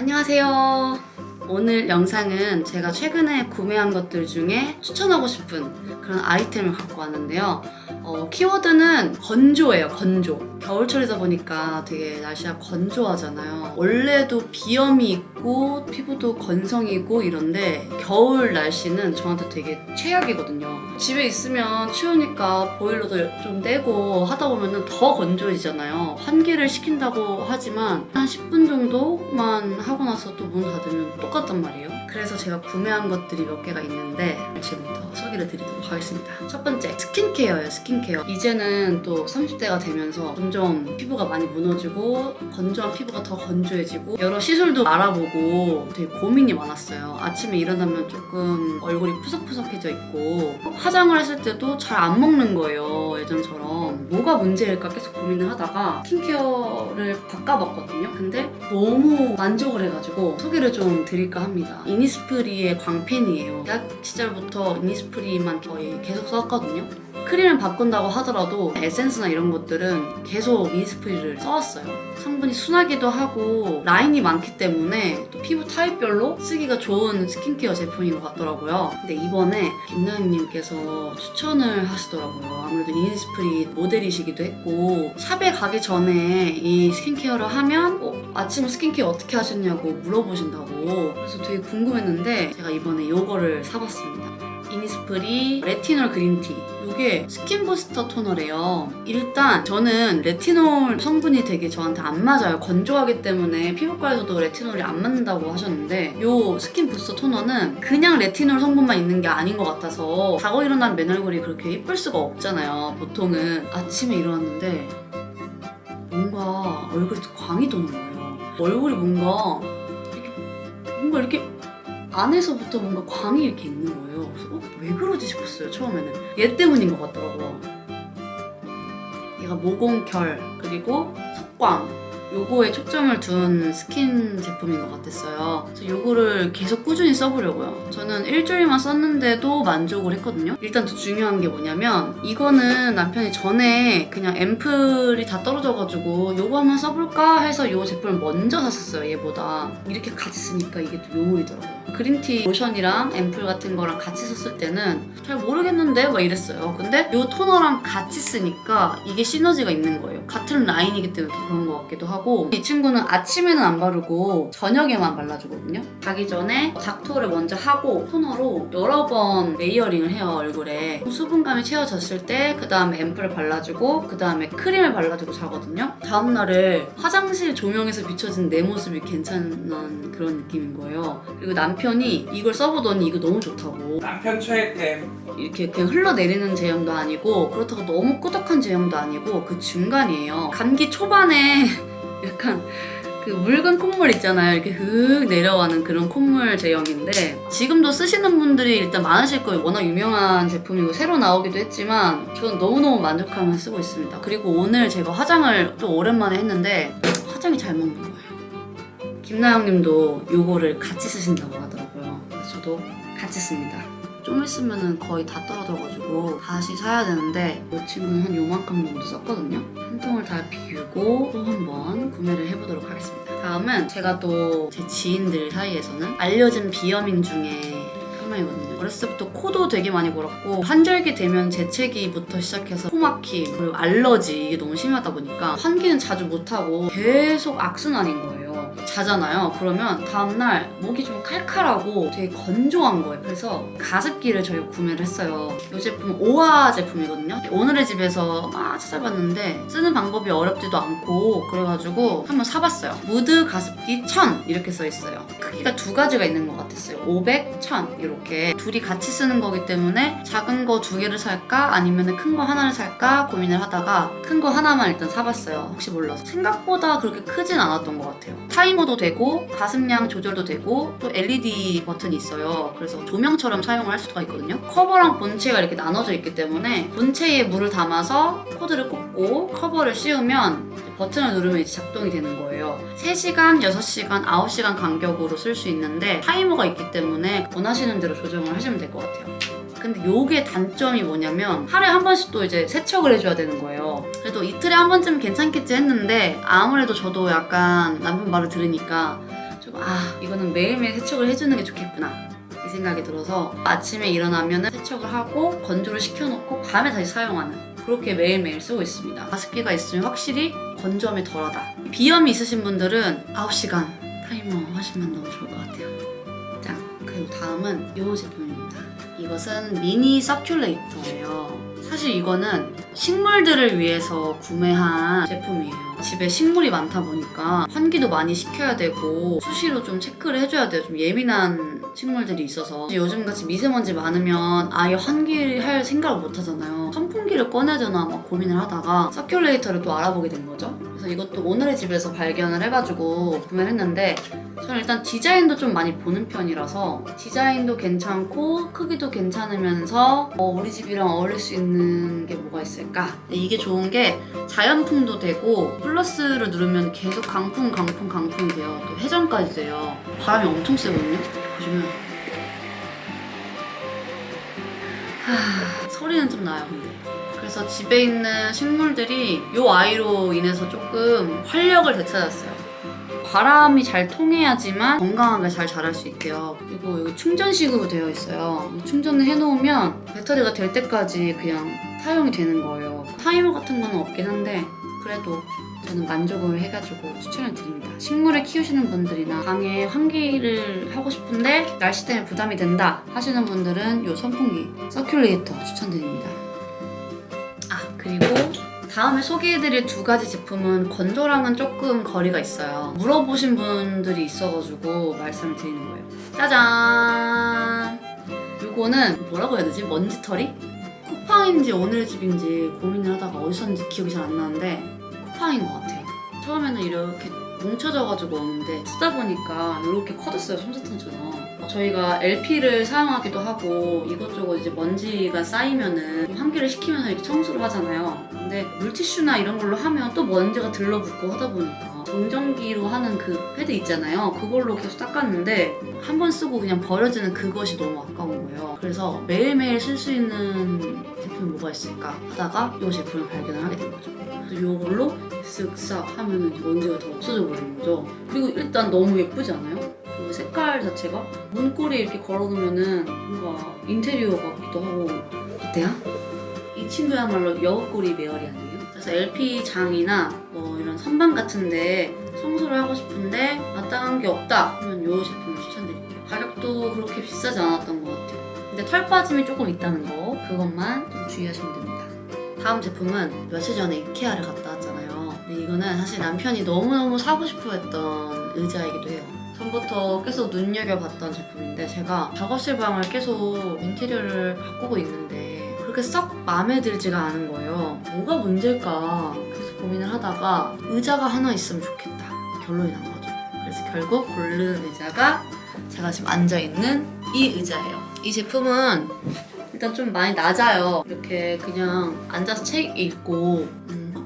안녕하세요. 오늘 영상은 제가 최근에 구매한 것들 중에 추천하고 싶은 그런 아이템을 갖고 왔는데요. 어, 키워드는 건조예요, 건조. 겨울철이다 보니까 되게 날씨가 건조하잖아요. 원래도 비염이 있고 피부도 건성이고 이런데 겨울 날씨는 저한테 되게 최악이거든요. 집에 있으면 추우니까 보일러도 좀 떼고 하다 보면 더 건조해지잖아요. 환기를 시킨다고 하지만 한 10분 정도만 하고 나서 또 문 닫으면 똑같단 말이에요. 그래서 제가 구매한 것들이 몇 개가 있는데 지금부터 소개를 드리도록 하겠습니다. 첫 번째 스킨케어예요. 스킨케어. 이제는 또 30대가 되면서 점점 피부가 많이 무너지고 건조한 피부가 더 건조해지고 여러 시술도 알아보고 되게 고민이 많았어요. 아침에 일어나면 조금 얼굴이 푸석푸석해져 있고 화장을 했을 때도 잘 안 먹는 거예요. 예전처럼 뭐가 문제일까 계속 고민을 하다가 스킨케어를 바꿔봤거든요. 근데 너무 만족을 해가지고 소개를 좀 드릴까 합니다. 이니스프리의 광팬이에요. 대학 시절부터 이니스프리만 거의 계속 썼거든요. 크림을 바꾼다고 하더라도 에센스나 이런 것들은 계속 이니스프리를 써왔어요. 성분이 순하기도 하고 라인이 많기 때문에 또 피부 타입별로 쓰기가 좋은 스킨케어 제품인 것 같더라고요. 근데 이번에 김나영님께서 추천을 하시더라고요. 아무래도 이니스프리 모델이시기도 했고 샵에 가기 전에 이 스킨케어를 하면 어, 아침에 스킨케어 어떻게 하셨냐고 물어보신다고 그래서 되게 궁금했는데 제가 이번에 요거를 사봤습니다. 이니스프리 레티놀 그린티. 이게 스킨 부스터 토너래요. 일단 저는 레티놀 성분이 되게 저한테 안 맞아요. 건조하기 때문에 피부과에서도 레티놀이 안 맞는다고 하셨는데 이 스킨 부스터 토너는 그냥 레티놀 성분만 있는 게 아닌 것 같아서 자고 일어난 맨 얼굴이 그렇게 예쁠 수가 없잖아요 보통은. 아침에 일어났는데 뭔가 얼굴에 광이 도는 거예요. 얼굴이 뭔가 이렇게 뭔가 이렇게 안에서부터 뭔가 광이 이렇게 있는 거예요. 그래서 어? 왜 그러지 싶었어요, 처음에는. 얘 때문인 것 같더라고요. 얘가 모공결, 그리고 석광. 요거에 초점을 둔 스킨 제품인 것 같았어요. 그래서 요거를 계속 꾸준히 써보려고요. 저는 일주일만 썼는데도 만족을 했거든요. 일단 더 중요한 게 뭐냐면 이거는 남편이 전에 그냥 앰플이 다 떨어져가지고 요거 한번 써볼까 해서 요 제품을 먼저 샀었어요. 얘보다 이렇게 같이 쓰니까 이게 또 요물이더라고요. 그린티 로션이랑 앰플 같은 거랑 같이 썼을 때는 잘 모르겠는데 막 이랬어요. 근데 요 토너랑 같이 쓰니까 이게 시너지가 있는 거예요. 같은 라인이기 때문에 더 그런 것 같기도 하고 이 친구는 아침에는 안 바르고 저녁에만 발라주거든요. 자기 전에 닥터를 먼저 하고 토너로 여러 번 레이어링을 해요 얼굴에 수분감이 채워졌을 때 그 다음에 앰플을 발라주고 그 다음에 크림을 발라주고 자거든요. 다음 날에 화장실 조명에서 비춰진 내 모습이 괜찮은 그런 느낌인 거예요. 그리고 남편이 이걸 써보더니 이거 너무 좋다고 남편 최애템 이렇게 그냥 흘러내리는 제형도 아니고 그렇다고 너무 꾸덕한 제형도 아니고 그 중간이에요. 감기 초반에 약간 그 묽은 콧물 있잖아요. 이렇게 흑 내려가는 그런 콧물 제형인데 지금도 쓰시는 분들이 일단 많으실 거예요. 워낙 유명한 제품이고 새로 나오기도 했지만 저는 너무너무 만족하면서 쓰고 있습니다. 그리고 오늘 제가 화장을 또 오랜만에 했는데 화장이 잘 먹는 거예요. 김나영 님도 요거를 같이 쓰신다고 하더라고요. 저도 같이 씁니다. 좀 있으면은 거의 다 떨어져가지고 다시 사야 되는데 이 친구는 한 요만큼 정도 썼거든요. 한 통을 다 비우고 또 한 번 구매를 해보도록 하겠습니다. 다음은 제가 또 제 지인들 사이에서는 알려진 비염인 중에 한 명이거든요. 어렸을 때부터 코도 되게 많이 골았고 환절기 되면 재채기부터 시작해서 코막힘 그리고 알러지 이게 너무 심하다 보니까 환기는 자주 못하고 계속 악순환인 거예요. 자잖아요. 그러면 다음날 목이 좀 칼칼하고 되게 건조한 거예요. 그래서 가습기를 저희가 구매를 했어요. 이 제품 오화 제품이거든요. 오늘의 집에서 막 찾아봤는데 쓰는 방법이 어렵지도 않고 그래가지고 한번 사봤어요. 무드 가습기 1000 이렇게 써 있어요. 크기가 두 가지가 있는 것 같았어요. 500, 1000 이렇게 둘이 같이 쓰는 거기 때문에 작은 거 두 개를 살까 아니면 큰 거 하나를 살까 고민을 하다가 큰 거 하나만 일단 사봤어요. 혹시 몰라서 생각보다 그렇게 크진 않았던 것 같아요. 타 이머도 되고 가습량 조절도 되고 또 LED 버튼이 있어요. 그래서 조명처럼 사용을 할 수가 있거든요. 커버랑 본체가 이렇게 나눠져 있기 때문에 본체에 물을 담아서 코드를 꽂고 커버를 씌우면 버튼을 누르면 이제 작동이 되는 거예요. 3시간, 6시간, 9시간 간격으로 쓸 수 있는데 타이머가 있기 때문에 원하시는 대로 조정을 하시면 될 것 같아요. 근데 요게 단점이 뭐냐면 하루에 한 번씩 또 이제 세척을 해줘야 되는 거예요. 그래도 이틀에 한 번쯤 괜찮겠지 했는데 아무래도 저도 약간 남편 말을 들으니까 좀좀아 이거는 매일매일 세척을 해주는 게 좋겠구나 이 생각이 들어서 아침에 일어나면 세척을 하고 건조를 시켜놓고 밤에 다시 사용하는 그렇게 매일매일 쓰고 있습니다. 가습기가 있으면 확실히 건조함이 덜하다. 비염이 있으신 분들은 9시간 타이머 하시면 너무 좋을 것 같아요. 자, 그리고 다음은 이 제품입니다. 이것은 미니 서큘레이터예요. 사실 이거는 식물들을 위해서 구매한 제품이에요. 집에 식물이 많다 보니까 환기도 많이 시켜야 되고 수시로 좀 체크를 해줘야 돼요. 좀 예민한 식물들이 있어서 요즘같이 미세먼지 많으면 아예 환기할 생각을 못 하잖아야 선풍기를 꺼내야 되나 막 고민을 하다가 서큘레이터를 또 알아보게 된 거죠. 이것도 오늘의 집에서 발견을 해가지고 구매를 했는데 저는 일단 디자인도 좀 많이 보는 편이라서 디자인도 괜찮고 크기도 괜찮으면서 어, 우리 집이랑 어울릴 수 있는 게 뭐가 있을까? 이게 좋은 게 자연풍도 되고 플러스를 누르면 계속 강풍 강풍 강풍이 돼요. 또 회전까지 돼요. 바람이 엄청 세거든요. 보시면 하, 소리는 좀 나요 근데. 그래서 집에 있는 식물들이 이 아이로 인해서 조금 활력을 되찾았어요. 바람이 잘 통해야지만 건강하게 잘 자랄 수 있대요. 그리고 여기 충전식으로 되어 있어요. 충전을 해놓으면 배터리가 될 때까지 그냥 사용이 되는 거예요. 타이머 같은 거는 없긴 한데 그래도 저는 만족을 해가지고 추천을 드립니다. 식물을 키우시는 분들이나 방에 환기를 하고 싶은데 날씨 때문에 부담이 된다 하시는 분들은 이 선풍기 서큘레이터 추천드립니다. 아 그리고 다음에 소개해드릴 두 가지 제품은 건조랑은 조금 거리가 있어요. 물어보신 분들이 있어가지고 말씀을 드리는 거예요. 짜잔! 이거는 뭐라고 해야 되지? 먼지털이? 쿠팡인지 오늘 집인지 고민을 하다가 어디서 샀는지 기억이 잘 안 나는데 쿠팡인 것 같아요. 처음에는 이렇게 뭉쳐져가지고 오는데 쓰다 보니까 이렇게 커졌어요 솜사탕처럼. 저희가 LP를 사용하기도 하고 이것저것 이제 먼지가 쌓이면은 좀 환기를 시키면서 이렇게 청소를 하잖아요. 근데 물티슈나 이런 걸로 하면 또 먼지가 들러붙고 하다 보니까 정전기로 하는 그 패드 있잖아요. 그걸로 계속 닦았는데 한 번 쓰고 그냥 버려지는 그것이 너무 아까운 거예요. 그래서 매일매일 쓸 수 있는 제품이 뭐가 있을까 하다가 이 제품을 발견을 하게 된 거죠. 이걸로 쓱싹 이제 먼지가 다 없어져 버리는 거죠. 그리고 일단 너무 예쁘지 않아요? 그 색깔 자체가 문고리에 이렇게 걸어놓으면은 뭔가 인테리어 같기도 하고 어때요? 이 친구야말로 여우꼬리 메어리 아니에요? 그래서 LP 장이나 뭐 이런 선반 같은데 청소를 하고 싶은데 마땅한 게 없다 하면 이 제품을 추천드릴게요. 가격도 그렇게 비싸지 않았던 것 같아요. 근데 털 빠짐이 조금 있다는 거 그것만 좀 주의하시면 됩니다. 다음 제품은 며칠 전에 이케아를 갔다 왔잖아요. 근데 이거는 사실 남편이 너무너무 사고 싶어 했던 의자이기도 해요. 전부터 계속 눈여겨봤던 제품인데 제가 작업실 방을 계속 인테리어를 바꾸고 있는데 그렇게 썩 마음에 들지가 않은 거예요. 뭐가 문제일까 계속 고민을 하다가 의자가 하나 있으면 좋겠다 결론이 난 거죠. 그래서 결국 고른 의자가 제가 지금 앉아있는 이 의자예요. 이 제품은 일단 좀 많이 낮아요. 이렇게 그냥 앉아서 책 읽고 음,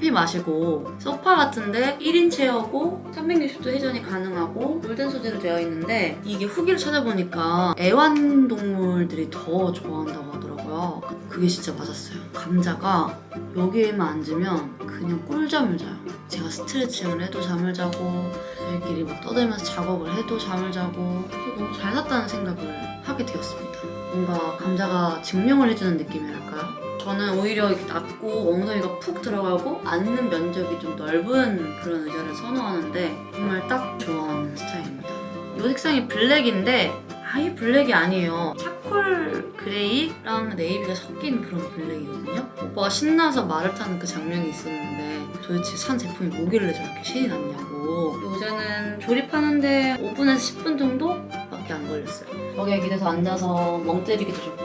커피 마시고 소파 같은데 1인 체어고 360도 회전이 가능하고 골든 소재로 되어 있는데 이게 후기를 찾아보니까 애완동물들이 더 좋아한다고 하더라고요. 그게 진짜 맞았어요. 감자가 여기에만 앉으면 그냥 꿀잠을 자요. 제가 스트레칭을 해도 잠을 자고 저희끼리 막 떠들면서 작업을 해도 잠을 자고 그래서 너무 잘 샀다는 생각을 하게 되었습니다. 뭔가 감자가 증명을 해주는 느낌이랄까요? 저는 오히려 이렇게 낮고 엉덩이가 푹 들어가고 앉는 면적이 좀 넓은 그런 의자를 선호하는데 정말 딱 좋아하는 스타일입니다. 이 색상이 블랙인데 아예 블랙이 아니에요. 차콜 그레이랑 네이비가 섞인 그런 블랙이거든요. 오빠가 신나서 말을 타는 그 장면이 있었는데 도대체 산 제품이 뭐길래 저렇게 신이 났냐고. 이 의자는 조립하는데 5분에서 10분 정도밖에 안 걸렸어요. 벽에 기대서 앉아서 멍 때리기도 좋고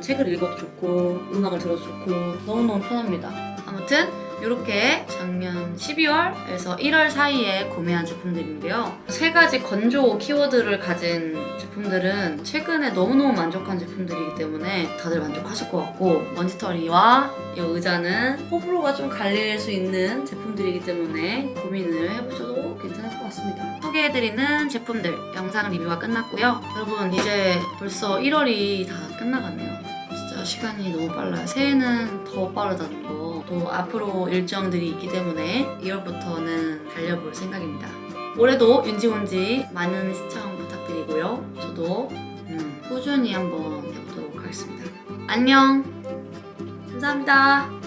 책을 읽어도 좋고 음악을 들어도 좋고 너무너무 편합니다. 아무튼 이렇게 작년 12월에서 1월 사이에 구매한 제품들인데요. 세 가지 건조 키워드를 가진 제품들은 최근에 너무너무 만족한 제품들이기 때문에 다들 만족하실 것 같고 먼지털이와 이 의자는 호불호가 좀 갈릴 수 있는 제품들이기 때문에 고민을 해보셔도 괜찮을 것 같습니다. 소개해드리는 제품들 영상 리뷰가 끝났고요. 여러분 이제 벌써 1월이 다 끝나갔네요. 그래서 시간이 너무 빨라요. 새해는 더 빠르다고 또 앞으로 일정들이 있기 때문에 2월부터는 달려볼 생각입니다. 올해도 윤지곤지 많은 시청 부탁드리고요. 저도 음, 꾸준히 한번 해보도록 하겠습니다. 안녕! 감사합니다.